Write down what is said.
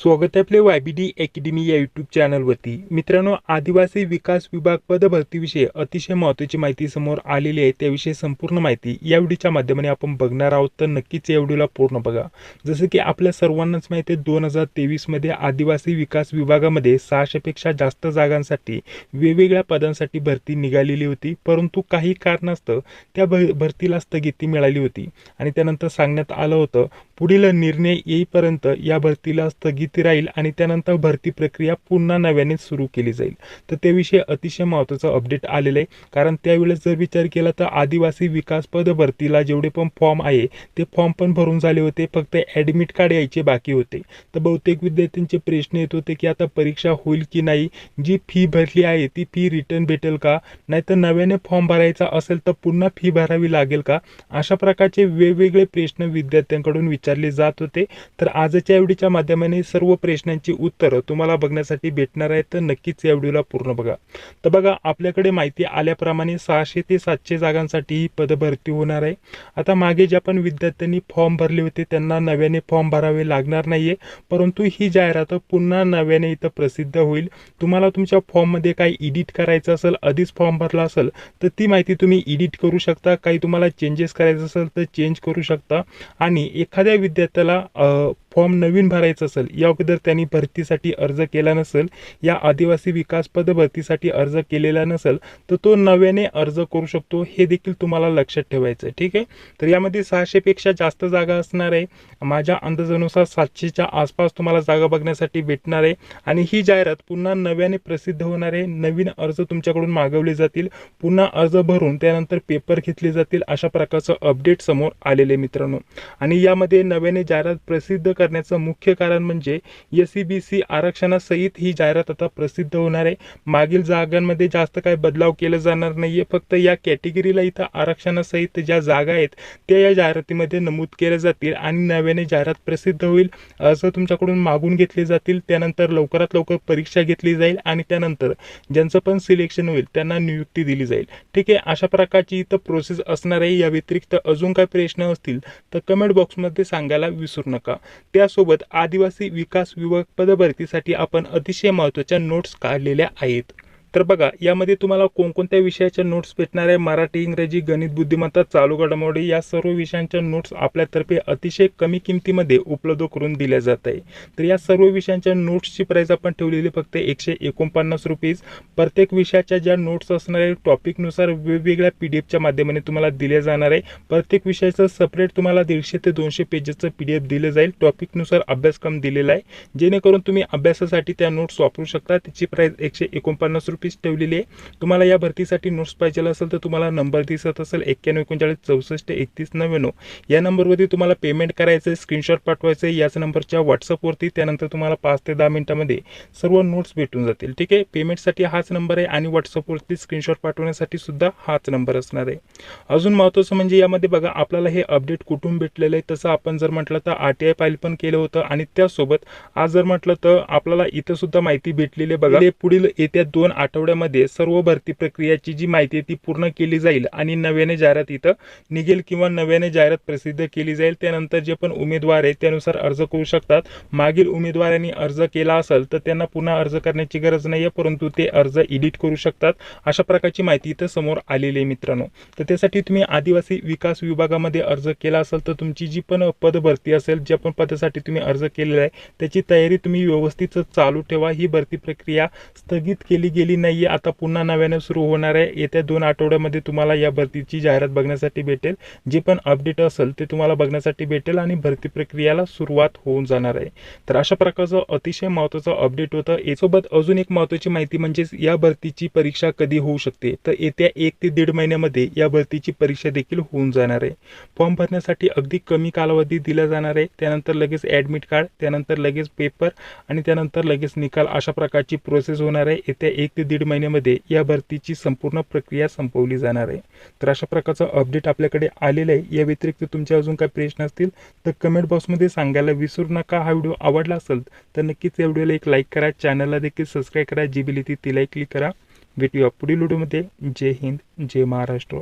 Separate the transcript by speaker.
Speaker 1: स्वागत आहे आपले वाय बी डी अकॅडमी या यूट्यूब चॅनलवरती मित्रांनो आदिवासी विकास विभाग पदभरतीविषयी अतिशय महत्त्वाची माहिती समोर आलेली आहे. त्याविषयी संपूर्ण माहिती या व्हिडिओच्या माध्यमाने आपण बघणार आहोत. तर नक्कीच या व्हिडिओला पूर्ण बघा. जसं की आपल्या सर्वांनाच माहिती आहे दोन हजार तेवीसमध्ये आदिवासी विकास विभागामध्ये सहाशेपेक्षा जास्त जागांसाठी वेगवेगळ्या पदांसाठी भरती निघालेली होती. परंतु काही कारणास्तव त्या भ भरतीला स्थगिती मिळाली होती. आणि त्यानंतर सांगण्यात आलं होतं पुढील निर्णय येईपर्यंत या भरतीला स्थगिती राहील आणि त्यानंतर भरती प्रक्रिया पुन्हा नव्याने सुरू केली जाईल. तर त्याविषयी अतिशय महत्त्वाचं अपडेट आलेलं आहे. कारण त्यावेळेस जर विचार केला तर आदिवासी विकास पद भरतीला जेवढे पण फॉर्म आहे ते फॉर्म पण भरून झाले होते. फक्त ॲडमिट कार्ड यायचे बाकी होते. तर बहुतेक विद्यार्थ्यांचे प्रश्न येत होते की आता परीक्षा होईल की नाही? जी फी भरली आहे ती फी रिटर्न भेटेल का? नाहीतर नव्याने फॉर्म भरायचा असेल तर पुन्हा फी भरावी लागेल का? अशा प्रकारचे वेगवेगळे प्रश्न विद्यार्थ्यांकडून विचारले जात होते. तर आजच्या एवढीच्या माध्यमाने सर्व प्रश्नांची उत्तरं तुम्हाला बघण्यासाठी भेटणार आहेत. तर नक्कीच या व्हिडिओला पूर्ण बघा. तर बघा आपल्याकडे माहिती आल्याप्रमाणे सहाशे ते सातशे जागांसाठी ही पदभरती होणार आहे. आता मागे ज्या पण विद्यार्थ्यांनी फॉर्म भरले होते त्यांना नव्याने फॉर्म भरावे लागणार नाहीये. परंतु ही जाहिरात पुन्हा नव्याने इथं प्रसिद्ध होईल. तुम्हाला तुमच्या फॉर्ममध्ये काही एडिट करायचं असेल आधीच फॉर्म भरला असेल तर ती माहिती तुम्ही एडिट करू शकता. काही तुम्हाला चेंजेस करायचं असेल तर चेंज करू शकता. आणि एखाद्या विद्यार्थ्याला फॉर्म नवीन भरायचा असेल या अगोदर त्यांनी भरतीसाठी अर्ज केला नसेल या आदिवासी विकास पद भरतीसाठी अर्ज केलेला नसेल तर तो नव्याने अर्ज करू शकतो हे देखील तुम्हाला लक्षात ठेवायचं आहे. ठीक आहे? तर यामध्ये सहाशेपेक्षा जास्त जागा असणार आहे. माझ्या अंदाजानुसार सातशेच्या आसपास तुम्हाला जागा बघण्यासाठी भेटणार आहे. आणि ही जाहिरात पुन्हा नव्याने प्रसिद्ध होणार आहे. नवीन अर्ज तुमच्याकडून मागवले जातील. पुन्हा अर्ज भरून त्यानंतर पेपर घेतले जातील अशा प्रकारचं अपडेट समोर आलेले मित्रांनो. आणि यामध्ये नव्याने जाहिरात प्रसिद्ध करण्याचं मुख्य कारण म्हणजे एस सी बी सी आरक्षणासहित ही जाहिरात आता प्रसिद्ध होणार आहे. मागील जागांमध्ये जास्त काय बदलाव केला जाणार नाही आहे फक्त या कॅटेगरीला इथं आरक्षणासहित ज्या जागा आहेत त्या या जाहिरातीमध्ये नमूद केल्या जातील आणि नव्याने जाहिरात प्रसिद्ध होईल असं तुमच्याकडून मागून घेतले जातील. त्यानंतर लवकरात लवकर परीक्षा घेतली जाईल आणि त्यानंतर ज्यांचं पण सिलेक्शन होईल त्यांना नियुक्ती दिली जाईल. ठीक आहे? अशा प्रकारची इथं प्रोसेस असणार आहे. या व्यतिरिक्त अजून काय प्रश्न असतील तर कमेंट बॉक्समध्ये सांगायला विसरू नका. त्यासोबत आदिवासी विकास विभाग पदभरतीसाठी आपण अतिशय महत्त्वाच्या नोट्स काढलेल्या आहेत. तर बघा यामध्ये तुम्हाला कोणकोणत्या विषयाच्या नोट्स भेटणार आहे? मराठी इंग्रजी गणित बुद्धिमत्ता चालू घडामोडी या सर्व विषयांच्या नोट्स आपल्यातर्फे अतिशय कमी किमतीमध्ये उपलब्ध करून दिल्या जात आहे. तर या सर्व विषयांच्या नोट्सची प्राईस आपण ठेवलेली फक्त एकशे एकोणपन्नास रुपीज प्रत्येक विषयाच्या ज्या नोट्स असणार आहे टॉपिकनुसार वेगवेगळ्या पी डी एफच्या माध्यमाने तुम्हाला दिल्या जाणार आहे. प्रत्येक विषयाचं सपरेट तुम्हाला दीडशे ते दोनशे पेजेसचं पी डी एफ दिलं जाईल. टॉपिकनुसार अभ्यासक्रम दिलेला आहे. जेणेकरून तुम्ही अभ्यासासाठी त्या नोट्स वापरू शकता. त्याची प्राईस एकशे एकोणपन्नास रुपये रुपीज ठेवलेली आहे. तुम्हाला या भरतीसाठी नोट्स पाहिजे असेल तर तुम्हाला नंबर दिसत असेल एक्क्याण्णव एकोणचाळीस चौसष्ट एकतीस नव्याण्णव. या नंबरवरती तुम्हाला पेमेंट करायचं आहे स्क्रीनशॉट पाठवायचं आहे. याच नंबरच्या व्हॉट्सअपवरती त्यानंतर तुम्हाला पाच ते दहा मिनिटामध्ये सर्व नोट्स भेटून जातील. ठीक आहे? पेमेंटसाठी हाच नंबर आहे आणि व्हॉट्सअपवरती स्क्रीनशॉट पाठवण्यासाठी सुद्धा हाच नंबर असणार आहे. अजून महत्त्वाचं म्हणजे यामध्ये बघा आपल्याला हे अपडेट कुठून भेटलेलं आहे? तसं आपण जर म्हटलं तर आर टी आय फाईल पण केलं होतं आणि त्यासोबत आज जर म्हटलं तर आपल्याला इथं सुद्धा माहिती भेटलेली आहे बघा. पुढील येत्या दोन आठ आठवड्यामध्ये सर्व भरती प्रक्रियाची जी माहिती आहे ती पूर्ण केली जाईल आणि नव्याने जाहिरात इथं निघेल किंवा नव्याने जाहिरात प्रसिद्ध केली जाईल त्यानंतर जे पण उमेदवार आहे त्यानुसार अर्ज करू शकतात. मागील उमेदवारांनी अर्ज केला असेल तर त्यांना पुन्हा अर्ज करण्याची गरज नाही आहे परंतु ते अर्ज एडिट करू शकतात. अशा प्रकारची माहिती इथं समोर आलेली आहे मित्रांनो. तर त्यासाठी तुम्ही आदिवासी विकास विभागामध्ये अर्ज केला असेल तर तुमची जी पण पद भरती असेल ज्या पण पदासाठी तुम्ही अर्ज केलेला आहे त्याची तयारी तुम्ही व्यवस्थित चालू ठेवा. ही भरती प्रक्रिया स्थगित केली गेली नाहीये आता पुन्हा नव्याने सुरू होणार आहे. येत्या दोन आठवड्यामध्ये तुम्हाला या भरतीची जाहिरात बघण्यासाठी भेटेल. जे पण अपडेट असेल ते तुम्हाला बघण्यासाठी भेटेल आणि भरती प्रक्रियाला सुरुवात होऊन जाणार आहे. तर अशा प्रकारचं अतिशय महत्त्वाचं अपडेट होतं. यासोबत अजून एक महत्त्वाची माहिती म्हणजेच या भरतीची परीक्षा कधी होऊ शकते? तर येत्या एक ते दीड महिन्यामध्ये या भरतीची परीक्षा देखील होऊन जाणार आहे. फॉर्म भरण्यासाठी अगदी कमी कालावधी दिला जाणार आहे. त्यानंतर लगेच ॲडमिट कार्ड त्यानंतर लगेच पेपर आणि त्यानंतर लगेच निकाल अशा प्रकारची प्रोसेस होणार आहे. येत्या एक ते दीड महिन्यामध्ये या भरतीची संपूर्ण प्रक्रिया संपवली जाणार आहे. तर अशा प्रकारचं अपडेट आपल्याकडे आलेलं आहे. या व्यतिरिक्त तुमचे अजून काही प्रश्न असतील तर कमेंट बॉक्समध्ये सांगायला विसरू नका. हा व्हिडिओ आवडला असेल तर नक्कीच या व्हिडिओला एक लाईक करा. चॅनलला देखील सबस्क्राईब करा. जी बिली ती तिलाही क्लिक करा. भेटूया पुढील व्हिडिओमध्ये जय हिंद जय महाराष्ट्र.